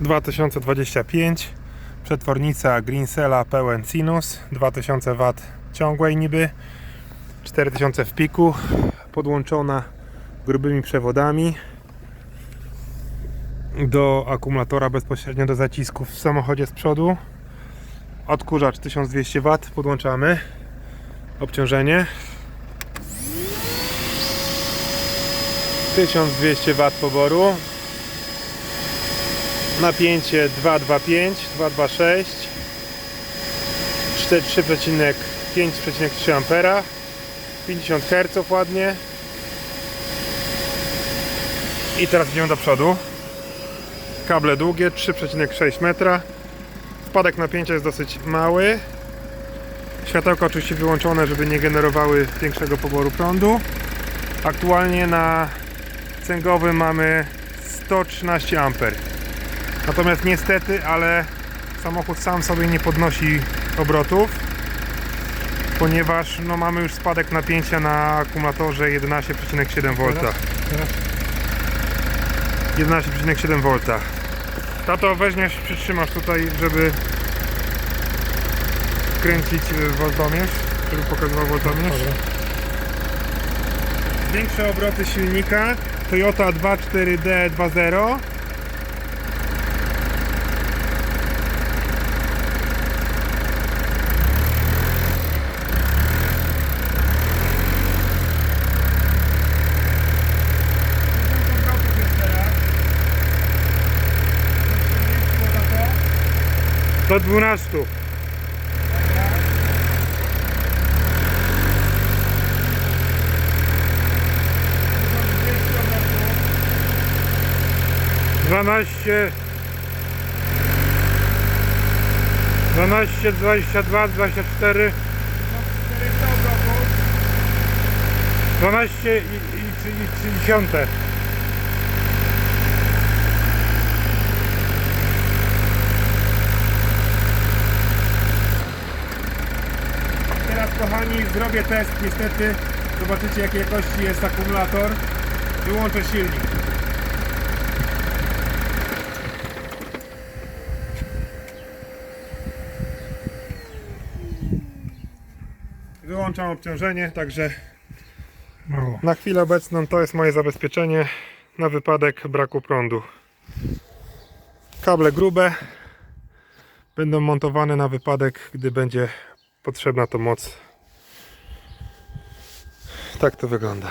2025 przetwornica Greensela pełen sinus 2000 W ciągłej niby 4000 w piku podłączona grubymi przewodami do akumulatora bezpośrednio do zacisków w samochodzie z przodu. Odkurzacz 1200 W podłączamy. Obciążenie. 1200 W poboru napięcie 225 226 3,5,3 ampera 50 Hz ładnie. I teraz idziemy do przodu. Kable długie 3,6 metra. Spadek napięcia jest dosyć mały. Światełka oczywiście wyłączone żeby nie generowały większego poboru prądu. Aktualnie na cęgowym mamy 113 amper Natomiast niestety, ale samochód sam sobie nie podnosi obrotów, ponieważ no, mamy już spadek napięcia na akumulatorze 11,7 V. 11,7 V. Tato, weźmiesz, przytrzymasz tutaj, żeby kręcić y, woltomierz, żeby pokazywał woltomierz. Większe obroty silnika Toyota 24D20 Do 12. Dwanaście, dwanaście, dwadzieścia dwa, dwadzieścia cztery, dwanaście i, trzy dziesiąte. Teraz kochani zrobię test niestety Zobaczycie jakiej jakości jest akumulator Wyłączę silnik Wyłączam obciążenie, także na chwilę obecną to jest moje zabezpieczenie na wypadek braku prądu. Kable grube będą montowane na wypadek, gdy będzie potrzebna to moc. Tak to wygląda.